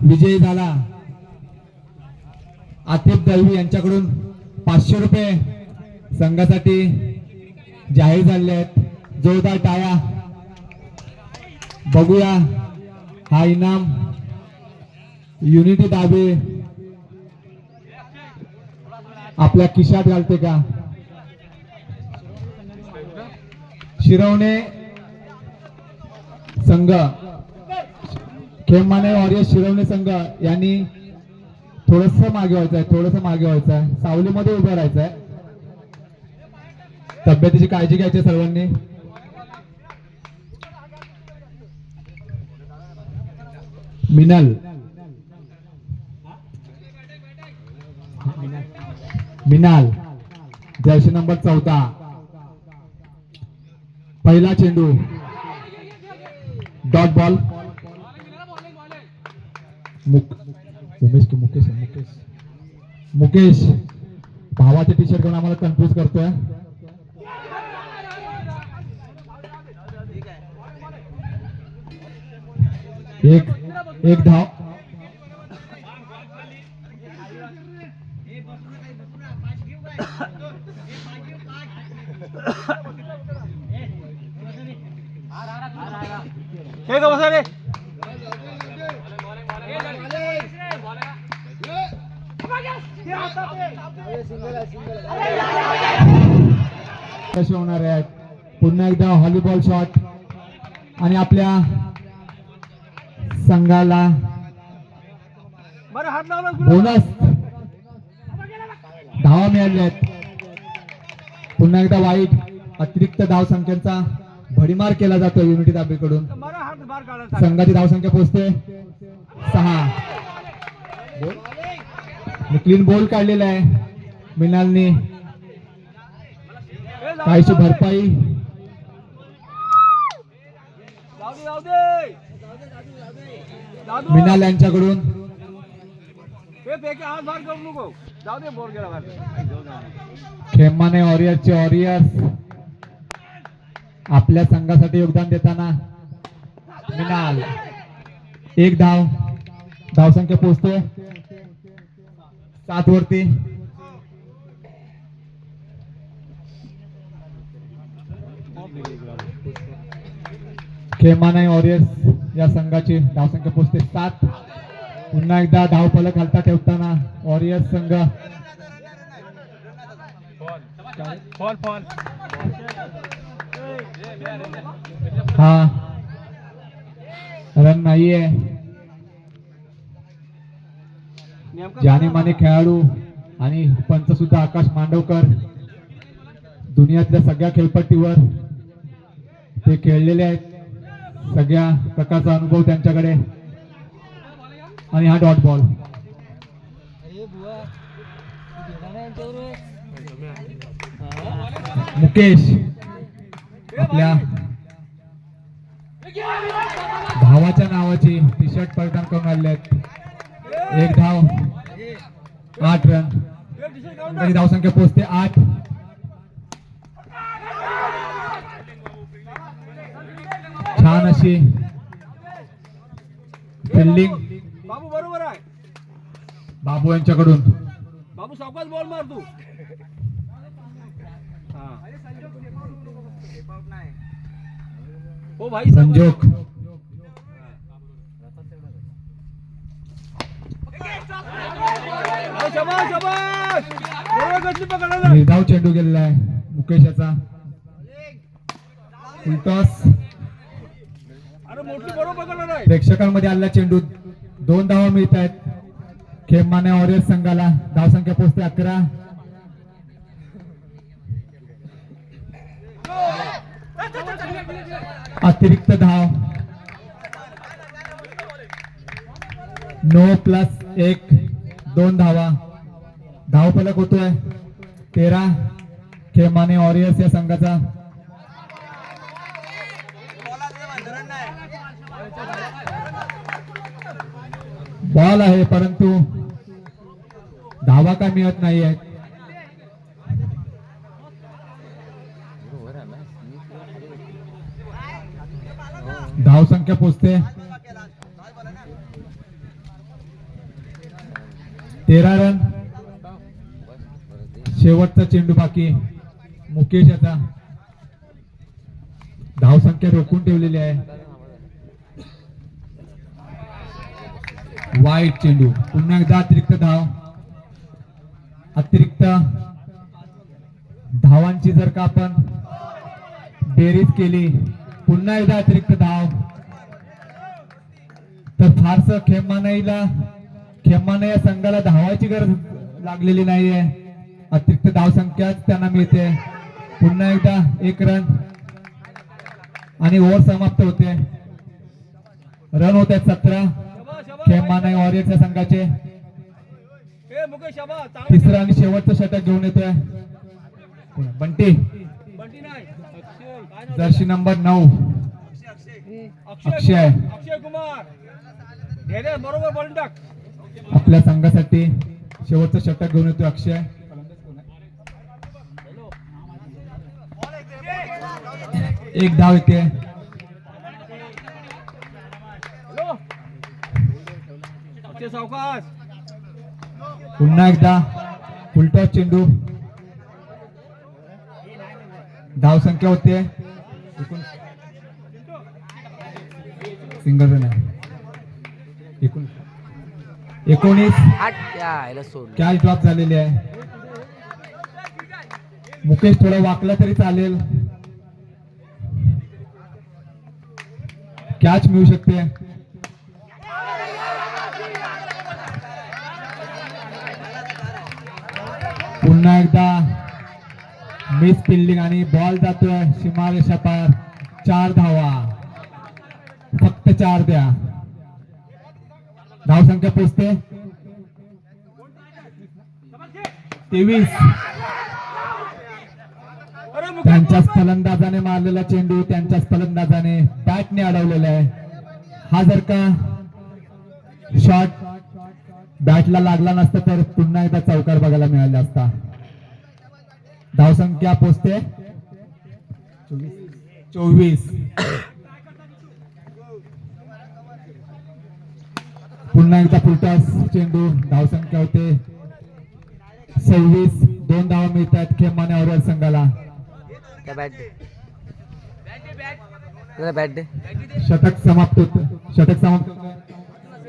विजयी झाला आतिफ दळवी यांच्याकडून पाचशे रुपये संघासाठी जाहीर झाले आहेत. जोरदार टाळ्या. बघूया हा इनाम युनिटी दाबे आपल्या किशात घालते का? शिरवणे संघ खेमाने वॉरियर शिरवणे संघ यांनी थोडस मागे व्हायचं आहे थोडस मागे व्हायचं आहे. सावलीमध्ये उभं राहायचं आहे. तब्येतीची काळजी घ्यायची सर्वांनी. मिनल. मिनाल. जर्सी नंबर चौदा. पहिला चेंडू. Dot ball. मुक उमेश की मुकेश मुकेश. मुकेश भावाचे टी शर्ट घेऊन आम्हाला कन्फ्युज करतोय. एक एक धाव. हे का बसा रे. कसे होणार आहेत? पुन्हा एकदा व्हॉलीबॉल शॉट. आणि आपल्या संघाला बोनस. धावा मिळाल्या आहेत. पुन्हा एकदा वाईट अतिरिक्त धाव संख्यांचा भडीमार केला जातो युनिटी दाबेकडून संघाची धावसंख्या पोहोचते. सहा. क्लीन बॉल काढलेला आहे. मिनालने काहीशी भरपाई। मिनाल यांच्याकडून। हे ऑरियरचे ऑरियर्स खेमाने वॉरियर्सचे वॉरियर्स। आपल्या संघासाठी योगदान देताना। मिनाल एक धाव। धावसंख्या पोचतोय। सात वरती। खेमानाई वॉरियर्स. या संघाची धावसंख्या पोचते सात. पुन्हा एकदा धाव खालता ठेवताना वॉरियर्स संघ. हा. रन नाहीये. जाने माने खेळाडू आणि पंच सुद्धा आकाश मांडवकर. दुनियातल्या सगळ्या खेळपट्टीवर ते खेळलेले आहेत. सगळ्या प्रकारचा अनुभव त्यांच्याकडे. आणि हा डॉट बॉल. मुकेश आपल्या भावाच्या नावाची टी शर्ट परिधान करून आले आहेत. एक धाव आठ रन धावसंख्या पोचते आठ. छान अशी फिल्डिंग बाबू बरोबर आहे. बाबू यांच्याकडून. बाबू सावकाश बॉल मार तू. हा. हो भाई संजोग. निर्धाव चेंडू गेलेला आहे मुकेश याचा उलटॉस. प्रेक्षकांमध्ये आलेला चेंडू दोन धावा हो मिळत आहेत. खेमाने ऑरियस संघाला धावसंख्या पोहोचते अकरा. अतिरिक्त धाव. नो प्लस एक दोन धावा. धाव फलक होतोय. तेरा. खेमाने ऑरियस या संघाचा. बॉल आहे परंतु धावा काय मिळत नाही आहेत धाव संख्या पोचते. तेरा रन. शेवटचा चेंडू बाकी. मुकेश याचा धाव संख्या रोखून ठेवलेली आहे. वाईट चेंडू. पुन्हा एकदा अतिरिक्त धाव. अतिरिक्त धावांची जर का आपण बेरीज केली पुन्हा एकदा अतिरिक्त धाव. तर फारस खेमानाईला खेमाना या संघाला धावायची गरज लागलेली नाहीये. अतिरिक्त धाव संख्याच त्यांना मिळते. पुन्हा एकदा एक रन. आणि ओव्हर समाप्त होते. रन होत आहेत सतरा. खेमानाई वॉरियरच्या संघाचे तिसरं आणि शेवटचं षटक घेऊन येतोय. बंटी. जर्सी नंबर नऊ. अक्षय अक्षय. कुमार, बरोबर आपल्या संघासाठी शेवटचं षटक घेऊन येतोय अक्षय. एक धाव येते पुन्हा एकदा फुलटॉस चेंडू. धाव संख्या होते. सिंगल रन आहे. एकूण एकोणीस. कॅच ड्रॉप झालेली आहे. मुकेश थोडा वाकला तरी चालेल. कॅच मिळू शकते. पुन्हा एकदा मिस फिल्डिंग आणि बॉल जातोय सीमारेषा पार चार धावा. फक्त चार द्या. धाव संख्या पोचते. तेवीस. त्यांच्याच फलंदाजाने मारलेला चेंडू त्यांच्याच फलंदाजाने बॅटने अडवलेला आहे. हा जर का शॉट बॅटला लागला नसता तर पुन्हा एकदा चौकार बघायला मिळाला असता. धावसंख्या पोचते? चोवीस. पुन्हा एकदा फुलटॉस चेंडू धावसंख्या होते? सव्वीस. दोन धावा मिळतात खेमाने औरल संघाला. षटक समाप्त होत षटक समाप्त होतं.